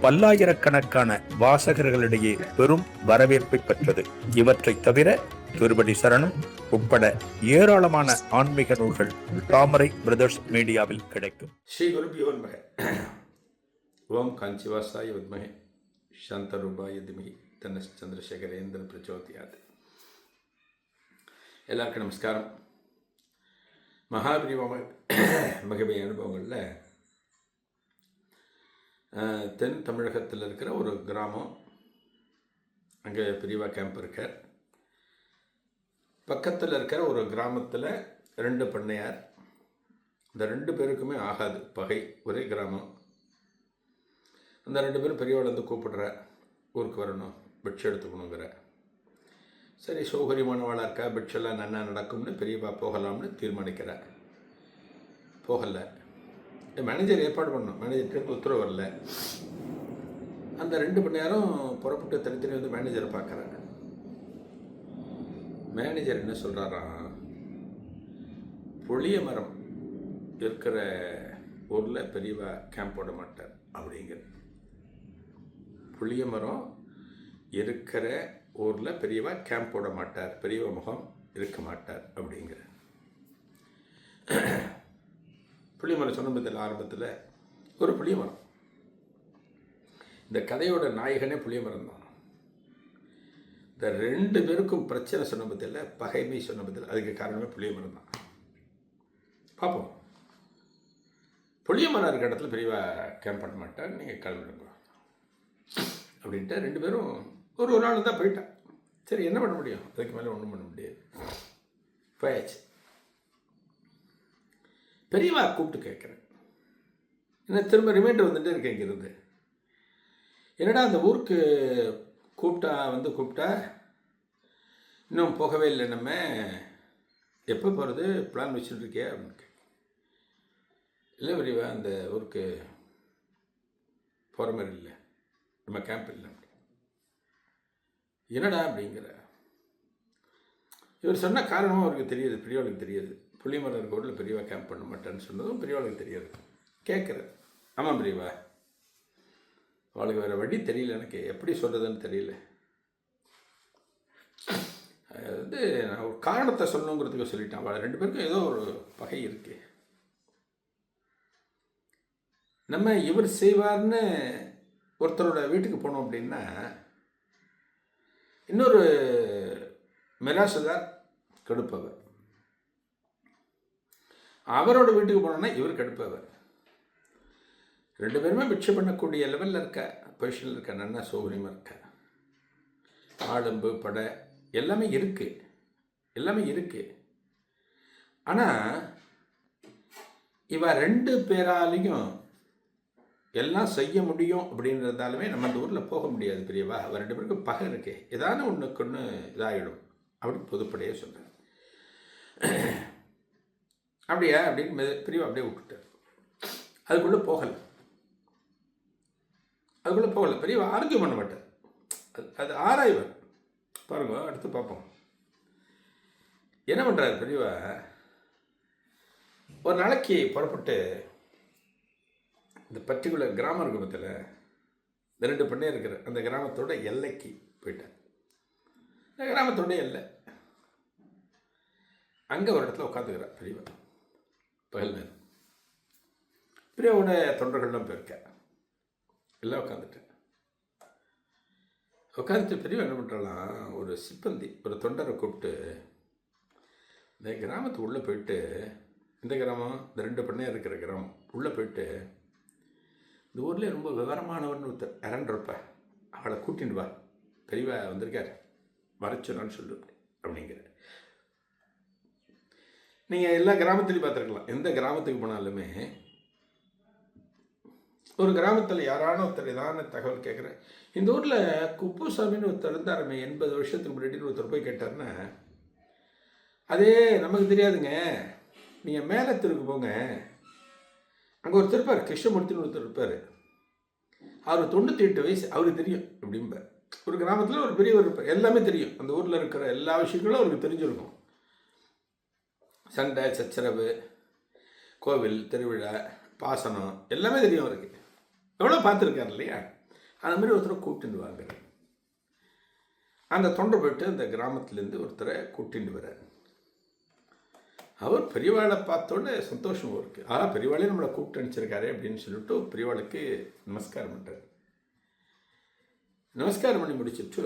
பல்லாயிரக்கணக்கான வாசகர்களிடையே பெரும் வரவேற்பை பெற்றது. இவற்றைத் தவிர திருபடி சரணம் உட்பட ஏராளமான ஆன்மீக நூல்கள் தாமரை பிரதர்ஸ் மீடியாவில் கிடைக்கும். ஸ்ரீ குருபியோ நமக. ஓம் காஞ்சிவாசாய வித்மகே சாந்தரூபாய திமகி. தன்ன சந்திரசேகரேந்திர பிரச்சோதியாது. எல்லாருக்கும் நமஸ்காரம். மகாபிரிவ மகிமை அனுபவங்களில் தென் தமிழகத்தில் இருக்கிற ஒரு கிராமம். அங்கே பிரிவா கேம்ப் இருக்கார் பக்கத்தில் இருக்கிற ஒரு கிராமத்தில் ரெண்டு பண்ணையார். இந்த ரெண்டு பேருக்குமே ஆகாது பகை ஒரே கிராமம். அந்த ரெண்டு பேரும் பெரியவளை வந்து கூப்பிடுற ஊருக்கு வரணும் பிட்ஸ் எடுத்துக்கணுங்கிற. சரி சௌகரியமானவளாக இருக்கா பிட்செல்லாம் நன்னா நடக்கும்னு பெரியப்பா போகலாம்னு தீர்மானிக்கிற போகலை. மேனேஜர் ஏற்பாடு பண்ணோம் மேனேஜர்கிட்ட உத்தரவு வரல. அந்த ரெண்டு மணி நேரம் புறப்பட்டு தனித்தனி வந்து மேனேஜரை பார்க்குறாங்க. மேனேஜர் என்ன சொல்கிறாராம் புளிய மரம் இருக்கிற ஊரில் பெரியவா கேம்ப் போட மாட்டார் அப்படிங்கிற. புளிய மரம் இருக்கிற ஊரில் பெரியவா கேம்ப் போட மாட்டார். பெரியவா முகம் இருக்க மாட்டார் அப்படிங்கிற. புளியமரம் சொன்ன ஆரம்பத்தில் ஒரு புளியமரம். இந்த கதையோட நாயகனே புளியமரம் தான் இந்த ரெண்டு பேருக்கும் பிரச்சனை சொன்ன பத்தில பகைமை சொன்ன அதுக்கு காரணமே புளியமரம் தான் பார்ப்போம் புளியமரம் இருக்கிற இடத்துல பெரியவா கேம்ப் பண்ண மாட்டேன் நீங்கள் கிளம்பிடுங்க அப்படின்ட்டு ரெண்டு பேரும் ஒரு ஒரு நாள் தான் போயிட்டான் சரி என்ன பண்ண முடியும்? அதுக்கு மேலே ஒன்றும் பண்ண முடியாது. போயாச்சு. பெரியவா கூப்பிட்டு கேட்குறேன். என்ன திரும்ப ரிமைண்டர் வந்துட்டே இருக்கேன் இங்கிருந்து. என்னடா அந்த ஊருக்கு கூப்பிட்டா வந்து கூப்பிட்டா? இன்னும் போகவே இல்லை நம்ம. எப்போ போகிறது பிளான் வச்சுட்டு இருக்கியா? அப்படின்னு இல்லை பெரியவா அந்த ஊருக்கு போகிற மாதிரி இல்லை. நம்ம கேம்ப் இல்லை அப்படி. என்னடா அப்படிங்கிற. இவர் சொன்ன காரணமும் அவருக்கு தெரியுது பெரியவளுக்கு தெரியுது. புளிமரம் இருக்க பெரியவா கேம்ப் பண்ண மாட்டேன்னு சொன்னதும் பெரியவாளுக்கு தெரியாது. கேட்குறேன். ஆமாம் பெரியவா. அவளுக்கு வேறு வழி தெரியல எனக்கு. எப்படி சொல்கிறதுன்னு தெரியல. அது வந்து நான் ஒரு காரணத்தை சொல்லணுங்கிறதுக்கு சொல்லிட்டேன். அவள் ரெண்டு பேருக்கும் ஏதோ ஒரு பகை இருக்கு. நம்ம இவர் செய்வார்னு ஒருத்தரோட வீட்டுக்கு போனோம் அப்படின்னா இன்னொரு மெராசுதார் கெடுப்பவர். அவரோட வீட்டுக்கு போனோன்னா இவர் கெடுப்பவர் ரெண்டு பேருமே பிட்சை பண்ணக்கூடிய லெவலில் இருக்க பொசிஷனில் இருக்க நன்னா சௌகரியமாக இருக்க. ஆடம்பு படை எல்லாமே இருக்குது எல்லாமே இருக்குது ஆனால் இவ ரெண்டு பேராலையும் எல்லாம் செய்ய முடியும் அப்படின்றதாலுமே நம்ம அந்த ஊரில் போக முடியாது பெரியவா. அவர் ரெண்டு பேருக்கும் பகை இருக்கு. ஏதான ஒன்றுக்கு ஒன்று இதாகிடும் அப்படின்னு பொதுப்படையே சொல்கிறேன் அப்படியா? அப்படின்னு மெது- பிரிவு அப்படியே விட்டுட்டார் அதுக்குள்ளே போகலை. அதுக்குள்ளே போகலை. பெரிய ஆரோக்கியம் பண்ண மாட்டார். அது அது ஆராய்வர். பாருங்க அடுத்து பார்ப்போம். என்ன பண்ணுறாரு பெரியவா ஒரு நாளைக்கு புறப்பட்டு இந்த பர்டிகுலர் கிராமம் இருக்கு பத்தில் இந்த ரெண்டு பெண்ணே இருக்கிற அந்த கிராமத்தோட எல்லைக்கு போயிட்டேன் இந்த கிராமத்தோட எல்லை. அங்கே ஒரு இடத்துல உட்காந்துக்கிறார் பெரியவா பகல் நேரம் தொண்டர்கள்லாம் போயிருக்கேன் எல்லாம் உட்காந்துட்டேன் உட்காந்துட்டு பெரிய என்ன பண்ணுறலாம் ஒரு சிப்பந்தி ஒரு தொண்டரை கூப்பிட்டு இந்த கிராமத்துக்கு உள்ளே போயிட்டு இந்த கிராமம் இந்த ரெண்டு பண்ணையாக இருக்கிற கிராமம் உள்ளே போயிட்டு இந்த ஊர்லேயே ரொம்ப விவரமானவர்னு ஒருத்தர் இறண்டுருப்ப அவளை கூட்டிட்டு வா. பெரியவா வந்திருக்கார். வரச்சொன்னான்னு சொல்லு அப்படிங்கிற நீங்கள் எல்லா கிராமத்துலையும் பார்த்துருக்கலாம். எந்த கிராமத்துக்கு போனாலுமே ஒரு கிராமத்தில் யாரான ஒருத்தர் ஏதான தகவல் கேட்குறேன் இந்த ஊரில் குப்புசாமின்னு ஒருத்தர் இருந்தாருமே எண்பது வருஷத்துக்கு முன்னாடின்னு ஒருத்தர் போய் கேட்டார்னா அதே நமக்கு தெரியாதுங்க. நீங்கள் மேலே தெருக்கு போங்க. அங்கே ஒருத்தர் இருப்பார் கிருஷ்ணமூர்த்தின்னு ஒருத்தர் இருப்பார். அவர் தொண்ணூற்றி எட்டு வயசு அவருக்கு தெரியும் அப்படிம்பார். ஒரு கிராமத்தில் ஒரு பெரியவர் இருப்பார். எல்லாமே தெரியும். அந்த ஊரில் இருக்கிற எல்லா விஷயங்களும் அவருக்கு தெரிஞ்சிருக்கும். சண்டை சச்சரவு கோவில் திருவிழா பாசனம் எல்லாமே தெரியும் அவருக்கு. எவ்வளோ பார்த்துருக்காரு இல்லையா? அந்த மாதிரி ஒருத்தரை கூட்டிட்டு வாங்க. அந்த தொண்டை போயிட்டு அந்த கிராமத்துலேருந்து ஒருத்தரை கூட்டிட்டு வர்றார். அவர் பெரியவாளை பார்த்தோன்னே சந்தோஷம் இருக்கு ஆ பெரியவாளே நம்மளை கூப்பிட்டு அனுப்பிச்சிருக்காரு அப்படின்னு சொல்லிட்டு பெரியவாளுக்கு நமஸ்காரம் பண்ணுறாரு நமஸ்காரம் பண்ணி முடிச்சுட்டு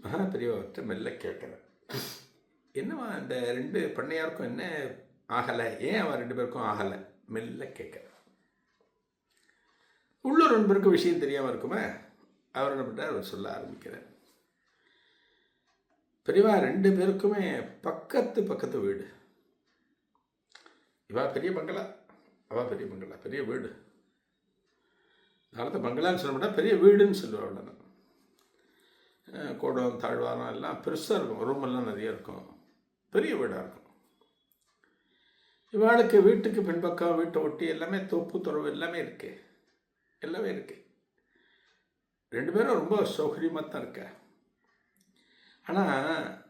மகா பெரியவார்கிட்ட மெல்ல கேட்குறேன் என்னவா இந்த ரெண்டு பண்ணையாருக்கும் என்ன ஆகலை? ஏன் அவன் ரெண்டு பேருக்கும் ஆகலை? மெல்ல கேட்க. உள்ளூர் ரெண்டு பேருக்கும் விஷயம் தெரியாமல் இருக்குமே? அவர் என்ன பண்ணுறார் அவர் சொல்ல ஆரம்பிக்கிறார். பெரியவா ரெண்டு பேருக்குமே பக்கத்து பக்கத்து வீடு. இவா பெரிய பங்களா அவா பெரிய பங்களா பெரிய வீடு. காலத்தை பங்களான்னு சொல்ல மாட்டா பெரிய வீடுன்னு சொல்லுவாள் நான் கூடம் தாழ்வாரம் எல்லாம் பெருசாக இருக்கும். ரூமெல்லாம் நிறைய இருக்கும். பெரிய வீடாக இருக்கும். இவாளுக்கு வீட்டுக்கு பின்பக்கம் வீட்டை ஒட்டி எல்லாமே தோப்பு துறவு எல்லாமே இருக்கு. எல்லாமே இருக்கு. ரெண்டு பேரும் ரொம்ப சௌகரியமாக தான் இருக்க. ஆனால்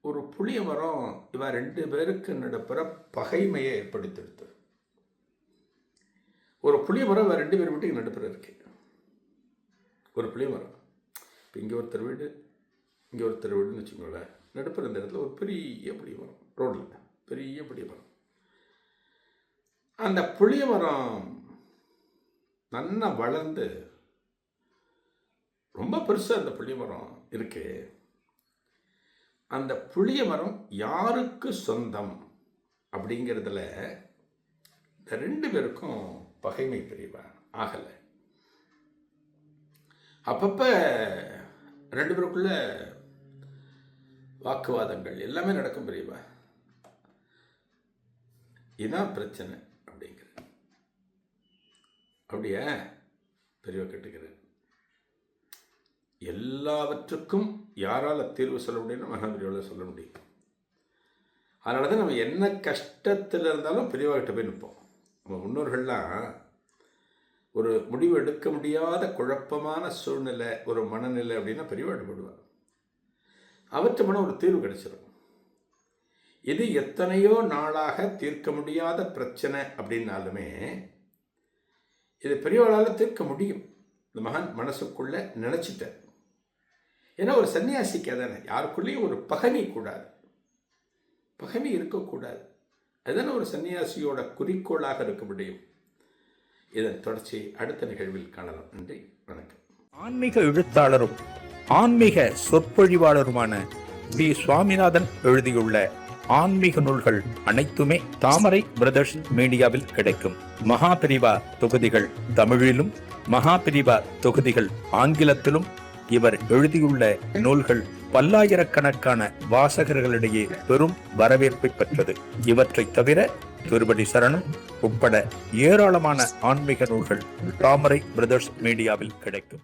ஒரு புளிய மரம் இவ ரெண்டு பேருக்கு நடப்புற பகைமையை ஏற்படுத்திடுது ஒரு புளிய மரம் இவ ரெண்டு பேர் வீட்டுக்கு நடுப்புற இருக்கு. ஒரு புளிய மரம். இப்போ இங்கே ஒருத்தர் வீடு இங்கே ஒருத்தர் வீடுன்னு வச்சுக்கோங்களேன். நடுப்புற இந்த இடத்துல ஒரு பெரிய புளிய மரம் ரோட்டில் பெரிய புளிய மரம். அந்த புளிய மரம் நல்லா வளர்ந்து ரொம்ப பெருசாக அந்த புளிய மரம் இருக்கு. அந்த புளிய மரம் யாருக்கு சொந்தம் அப்படிங்கிறதுல இந்த ரெண்டு பேருக்கும் பகைமை பிரிவா ஆகலை. அப்பப்போ ரெண்டு பேருக்குள்ள வாக்குவாதங்கள் எல்லாமே நடக்கும் பிரிவா இதான் பிரச்சனை அப்படிங்கிற. அப்படியா? பெரியவா கேட்டுக்கிறேன் எல்லாவற்றுக்கும் யாரால் தீர்வு சொல்ல முடியும்னு மகாபெரியவால் சொல்ல முடியும். அதனால தான் நம்ம என்ன கஷ்டத்தில் இருந்தாலும் பெரியவாகிட்ட போய் நிற்போம் நம்ம முன்னோர்கள்லாம் ஒரு முடிவு எடுக்க முடியாத குழப்பமான சூழ்நிலை ஒரு மனநிலை அப்படின்னா பெரியவாடு போடுவார் அவற்றை மன ஒரு தீர்வு கிடைச்சிடும் இது எத்தனையோ நாளாக தீர்க்க முடியாத பிரச்சனை அப்படின்னாலுமே இது பெரியவளால் தீர்க்க முடியும். இந்த மகன் மனசுக்குள்ள நினச்சிட்டார். ஏன்னா ஒரு சன்னியாசிக்கு அதானே யாருக்குள்ளேயும் ஒரு பகனி கூடாது. பகனி இருக்கக்கூடாது. அதுதானே ஒரு சன்னியாசியோட குறிக்கோளாக இருக்க முடியும். இதன் தொடர்ச்சியை அடுத்த நிகழ்வில் காணலாம். நன்றி வணக்கம். ஆன்மீக எழுத்தாளரும் ஆன்மீக சொற்பொழிவாளருமான பி சுவாமிநாதன் எழுதியுள்ள ஆன்மீக நூல்கள் அனைத்துமே தாமரை பிரதர்ஸ் மீடியாவில் கிடைக்கும். மகாபிரிவா தொகுதிகள் தமிழிலும் மகாபிரிவா தொகுதிகள் ஆங்கிலத்திலும் இவர் எழுதியுள்ள நூல்கள் பல்லாயிரக்கணக்கான வாசகர்களிடையே பெரும் வரவேற்பை பெற்றது. இவற்றைத் தவிர திருபடி சரணம். உட்பட ஏராளமான ஆன்மீக நூல்கள் தாமரை பிரதர்ஸ் மீடியாவில் கிடைக்கும்.